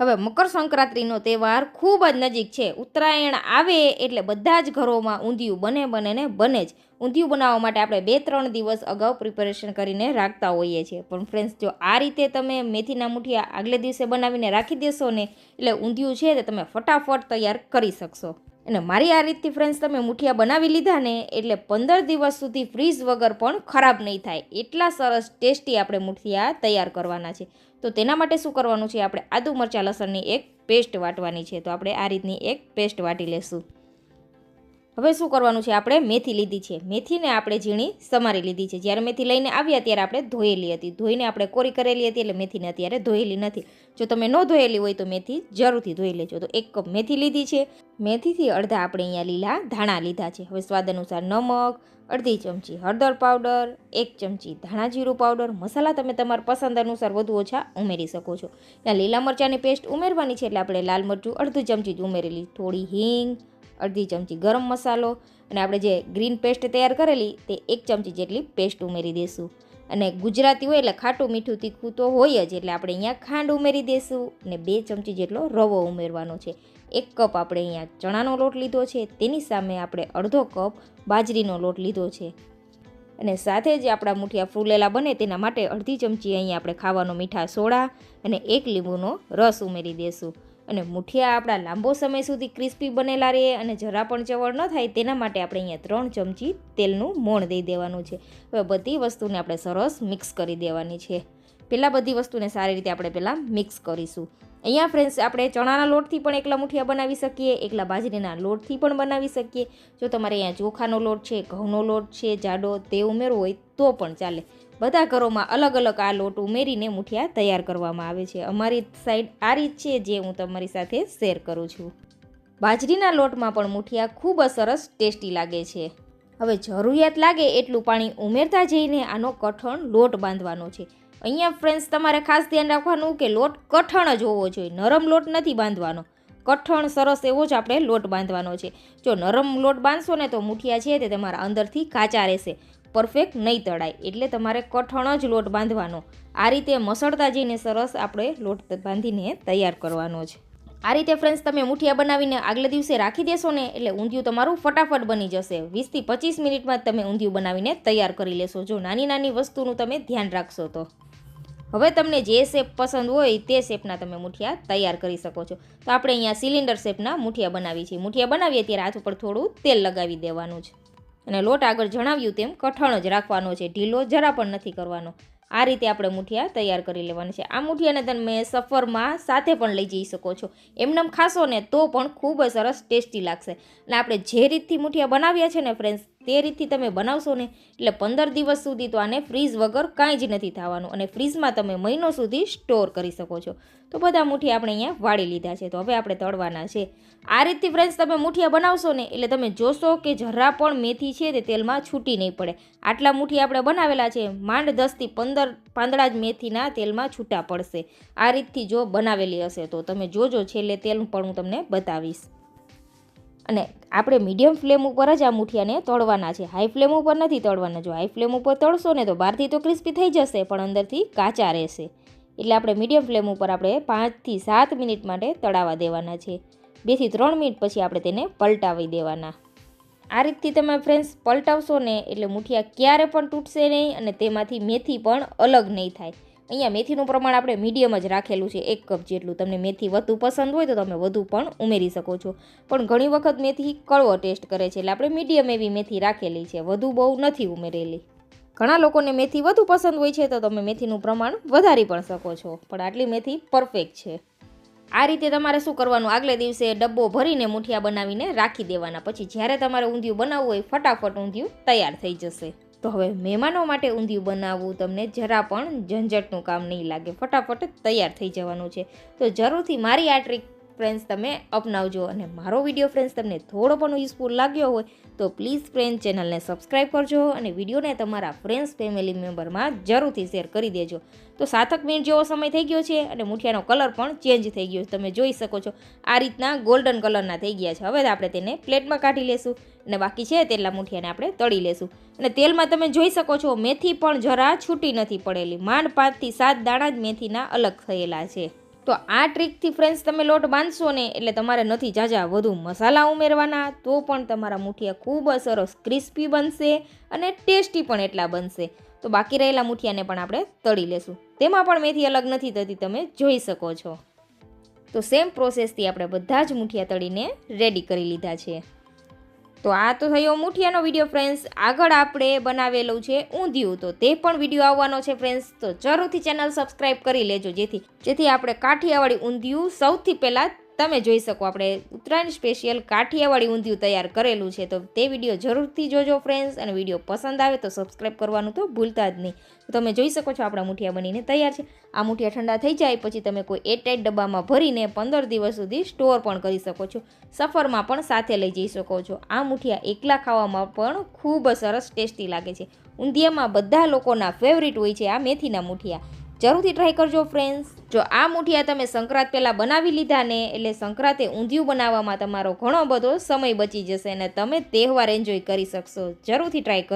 હવે મકર સંક્રાંતિનો તહેવાર ખૂબ જ નજીક છે. ઉત્તરાયણ આવે એટલે બધા જ ઘરોમાં ઊંધિયું બને બને ને બને જ. ઊંધિયું બનાવવા માટે આપણે બે ત્રણ દિવસ અગાઉ પ્રિપેરેશન કરીને રાખતા હોઈએ છીએ. પણ ફ્રેન્ડ્સ જો આ રીતે તમે મેથીના મુઠિયા આગલે દિવસે બનાવીને રાખી દેશો ને, એટલે ઊંધિયું છે તે તમે ફટાફટ તૈયાર કરી શકશો. અને મારી આ રીતથી ફ્રેન્ડ્સ તમે મુઠિયા બનાવી લીધા ને એટલે પંદર દિવસ સુધી ફ્રીઝ વગર પણ ખરાબ નહીં થાય. એટલા સરસ ટેસ્ટી આપણે મુઠિયા તૈયાર કરવાના છે. તો તેના માટે શું કરવાનું છે? આપણે આદુ મરચાં લસણની એક પેસ્ટ વાટવાની છે. તો આપણે આ રીતની એક પેસ્ટ વાટી લેશું. હવે શું કરવાનું છે? આપણે મેથી લીધી છે. મેથીને આપણે ઝીણી સમારી લીધી છે. જ્યારે મેથી લઈને આવ્યા ત્યારે આપણે ધોયેલી હતી. ધોઈને આપણે કોરી કરેલી હતી એટલે મેથીને અત્યારે ધોયેલી નથી. જો તમે ન ધોયેલી હોય તો મેથી જરૂરથી ધોઈ લેજો. તો એક કપ મેથી લીધી છે. મેથીથી અડધા આપણે અહીંયા લીલા ધાણા લીધા છે. હવે સ્વાદ અનુસાર નમક, અડધી ચમચી હળદર પાવડર, એક ચમચી ધાણા જીરું પાવડર, મસાલા તમે તમારા પસંદ અનુસાર વધુ ઓછા ઉમેરી શકો છો. ત્યાં લીલા મરચાંની પેસ્ટ ઉમેરવાની છે એટલે આપણે લાલ મરચું અડધું ચમચી જ ઉમેરેલી. થોડી હિંગ, અડધી ચમચી ગરમ મસાલો અને આપણે જે ગ્રીન પેસ્ટ તૈયાર કરેલી તે એક ચમચી જેટલી પેસ્ટ ઉમેરી દઈશું અને ગુજરાતી હોય એટલે ખાટું મીઠું તીખું તો હોય જ, એટલે આપણે અહીંયા ખાંડ ઉમેરી દઈશું અને બે ચમચી જેટલો રવો ઉમેરવાનો છે. એક કપ આપણે અહીંયા ચણાનો લોટ લીધો છે, તેની સામે આપણે અડધો કપ બાજરીનો લોટ લીધો છે. અને સાથે જ આપણા મુઠિયા ફૂલેલા બને તેના માટે અડધી ચમચી અહીંયા આપણે ખાવાનો મીઠા સોડા અને એક લીંબુનો રસ ઉમેરી દઈશું અને મુઠિયા આપણા લાંબો સમય સુધી ક્રિસ્પી બનેલા રહે અને જરા પણ ચવળ ન થાય તેના માટે આપણે અહીંયા ત્રણ ચમચી તેલનું મોણ દઈ દેવાનું છે. હવે બધી વસ્તુને આપણે સરસ મિક્સ કરી દેવાની છે. પહેલાં બધી વસ્તુને સારી રીતે આપણે પહેલાં મિક્સ કરીશું. અહીંયા ફ્રેન્ડ્સ આપણે ચણાના લોટથી પણ એકલા મુઠિયા બનાવી શકીએ, એકલા બાજરીના લોટથી પણ બનાવી શકીએ. જો તમારે અહીંયા ચોખાનો લોટ છે, ઘઉંનો લોટ છે, જાડો, તે ઉમેરવો હોય તો પણ ચાલે. બધા ઘરોમાં અલગ અલગ આ લોટ ઉમેરીને મુઠિયા તૈયાર કરવામાં આવે છે. અમારી સાઈડ આ રીત છે જે હું તમારી સાથે શેર કરું છું. બાજરીના લોટમાં પણ મુઠિયા ખૂબ સરસ ટેસ્ટી લાગે છે. હવે જરૂરિયાત લાગે એટલું પાણી ઉમેરતા જઈને આનો કઠણ લોટ બાંધવાનો છે. અહીંયા ફ્રેન્ડ્સ તમારે ખાસ ધ્યાન રાખવાનું કે લોટ કઠણ જ હોવો જોઈએ. નરમ લોટ નથી બાંધવાનો. કઠણ, સરસ એવો જ આપણે લોટ બાંધવાનો છે. જો નરમ લોટ બાંધશો ને તો મુઠિયા છે તે તમારા અંદરથી કાચા રહેશે. પરફેક્ટ નહીં તળાય. એટલે તમારે કઠણ જ લોટ બાંધવાનો. આ રીતે મસળતા જઈને સરસ આપણે લોટ બાંધીને તૈયાર કરવાનો છે. આ રીતે ફ્રેન્ડ્સ તમે મુઠિયા બનાવીને આગલા દિવસે રાખી દેશો ને એટલે ઊંધિયું તમારું ફટાફટ બની જશે. વીસથી પચીસ મિનિટમાં તમે ઊંધિયું બનાવીને તૈયાર કરી લેશો. જો નાની નાની વસ્તુનું તમે ધ્યાન રાખશો તો. હવે તમને જે શેપ પસંદ હોય તે શેપના તમે મુઠિયા તૈયાર કરી શકો છો. તો આપણે અહીંયા સિલિન્ડર શેપના મુઠિયા બનાવી છીએ મુઠિયા બનાવીએ ત્યારે હાથ ઉપર થોડું તેલ લગાવી દેવાનું છે. અને લોટ આગળ જણાવ્યું તેમ કઠણ જ રાખવાનો છે. ઢીલો જરા પણ નથી કરવાનો. આ રીતે આપણે મુઠિયા તૈયાર કરી લેવાના છે. આ મુઠિયાને તમે સફરમાં સાથે પણ લઈ જઈ શકો છો. એમનેમ ખાશો ને તો પણ ખૂબ સરસ ટેસ્ટી લાગશે. અને આપણે જે રીતથી મુઠિયા બનાવ્યા છે ને ફ્રેન્ડ્સ તે રીતથી તમે બનાવશો ને, એટલે પંદર દિવસ સુધી તો આને ફ્રીઝ વગર કાંઈ જ નથી થવાનું અને ફ્રીઝમાં તમે મહિનો સુધી સ્ટોર કરી શકો છો. તો બધા મુઠિયા આપણે અહીંયા વાળી લીધા છે. તો હવે આપણે તળવાના છે. આ રીતથી ફ્રેન્ડ્સ તમે મુઠિયા બનાવશો ને, એટલે તમે જોશો કે જરા પણ મેથી છે તે તેલમાં છૂટી નહીં પડે. આટલા મુઠિયા આપણે બનાવેલા છે, માંડ દસથી પંદર પાંદડા જ મેથીના તેલમાં છૂટા પડશે. આ રીતથી જો બનાવેલી હશે તો તમે જોજો, છેલ્લે તેલ પણ હું તમને બતાવીશ. અને આપણે મીડિયમ ફ્લેમ ઉપર જ આ મુઠિયાને તળવાના છે. હાઈ ફ્લેમ ઉપર નથી તળવાના. જો હાઈ ફ્લેમ ઉપર તળશો ને તો બહારથી તો ક્રિસ્પી થઈ જશે, પણ અંદરથી કાચા રહેશે. એટલે આપણે મીડિયમ ફ્લેમ ઉપર આપણે પાંચથી સાત મિનિટ માટે તળાવવા દેવાના છે. બેથી ત્રણ મિનિટ પછી આપણે તેને પલટાવી દેવાના. આ રીતથી તમે ફ્રેન્ડ્સ પલટાવશો ને એટલે મુઠિયા ક્યારે પણ તૂટશે નહીં અને તેમાંથી મેથી પણ અલગ નહીં થાય. અહીંયા મેથીનું પ્રમાણ આપણે મીડિયમ જ રાખેલું છે, એક કપ જેટલું. તમને મેથી વધુ પસંદ હોય તો તમે વધુ પણ ઉમેરી શકો છો. પણ ઘણી વખત મેથી કડવો ટેસ્ટ કરે છે, એટલે આપણે મીડિયમ એવી મેથી રાખેલી છે, વધુ બહુ નથી ઉમેરેલી. ઘણા લોકોને મેથી વધુ પસંદ હોય છે, તો તમે મેથીનું પ્રમાણ વધારી પણ શકો છો, પણ આટલી મેથી પરફેક્ટ છે. આ રીતે તમારે શું કરવાનું? આગલે દિવસે ડબ્બો ભરીને મુઠિયા બનાવીને રાખી દેવાના. પછી જ્યારે તમારે ઊંધિયું બનાવવું હોય, ફટાફટ ઊંધિયું તૈયાર થઈ જશે. તો હવે મહેમાનો માટે ઊંધિયું બનાવવું તમને જરા પણ ઝંઝટનું કામ નહીં લાગે. ફટાફટ તૈયાર થઈ જવાનું છે. તો જરૂરથી મારી આ ટ્રીક ફ્રેન્ડ્સ તમે અપનાવજો અને મારો વીડિયો ફ્રેન્ડ્સ તમને થોડો પણ યુઝફુલ લાગ્યો હોય તો પ્લીઝ ફ્રેન્ડ ચેનલને સબસ્ક્રાઈબ કરજો અને વિડીયોને તમારા ફ્રેન્ડ્સ ફેમિલી મેમ્બરમાં જરૂરથી શેર કરી દેજો. તો સાતક મિનિટ જેવો સમય થઈ ગયો છે અને મુઠિયાનો કલર પણ ચેન્જ થઈ ગયો છે. તમે જોઈ શકો છો, આ રીતના ગોલ્ડન કલરના થઈ ગયા છે. હવે આપણે તેને પ્લેટમાં કાઢી લેશું અને બાકી છે તેટલા મુઠિયાને આપણે તળી લેશું. અને તેલમાં તમે જોઈ શકો છો, મેથી પણ જરા છૂટી નથી પડેલી. માંડ પાંચથી સાત દાણા જ મેથીના અલગ થયેલા છે. તો આ ટ્રીકથી ફ્રેન્ડ્સ તમે લોટ બાંધશો ને એટલે તમારે નથી જાજા વધુ મસાલા ઉમેરવાના, તો પણ તમારા મુઠિયા ખૂબ સરસ ક્રિસ્પી બનશે અને ટેસ્ટી પણ એટલા બનશે. તો બાકી રહેલા મુઠિયાને પણ આપણે તળી લેશું. તેમાં પણ મેથી અલગ નથી થતી, તમે જોઈ શકો છો. તો સેમ પ્રોસેસથી આપણે બધા જ મુઠિયા તળીને રેડી કરી લીધા છે. તો આ તો થયો મુઠિયાનો વીડિયો ફ્રેન્ડ્સ આગળ આપણે બનાવેલું છે ઊંધિયું. તો તે પણ વીડિયો આવવાનો છે ફ્રેન્ડ્સ તો જરૂરથી ચેનલ સબસ્ક્રાઈબ કરી લેજો, જેથી જેથી આપણે કાઠિયાવાડી ઊંધિયું સૌથી પહેલાં તમે જોઈ શકો, આપણે ઉત્તરાયણ સ્પેશિયલ કાઠિયાવાડી ઊંધિયું તૈયાર કરેલું છે. તો તે વીડિયો જરૂરથી જોજો ફ્રેન્ડ્સ અને વીડિયો પસંદ આવે તો સબસ્ક્રાઈબ કરવાનું તો ભૂલતા જ નહીં. તમે જોઈ શકો છો, આપણા મુઠિયા બનીને તૈયાર છે. આ મુઠિયા ઠંડા થઈ જાય પછી તમે કોઈ એરટાઈટ ડબ્બામાં ભરીને પંદર દિવસ સુધી સ્ટોર પણ કરી શકો છો. સફરમાં પણ સાથે લઈ જઈ શકો છો. આ મુઠિયા એકલા ખાવામાં પણ ખૂબ સરસ ટેસ્ટી લાગે છે. ઊંધિયામાં બધા લોકોના ફેવરિટ હોય છે આ મેથીના મુઠિયા. જરૂરથી ટ્રાય કરજો ફ્રેન્ડ્સ જો આ મુઠિયા તમે સંક્રાંત પહેલાં બનાવી લીધા ને, એટલે સંક્રાંતે ઊંધિયું બનાવવામાં તમારો ઘણો બધો સમય બચી જશે અને તમે તહેવાર એન્જોય કરી શકશો. જરૂરથી ટ્રાય કરો.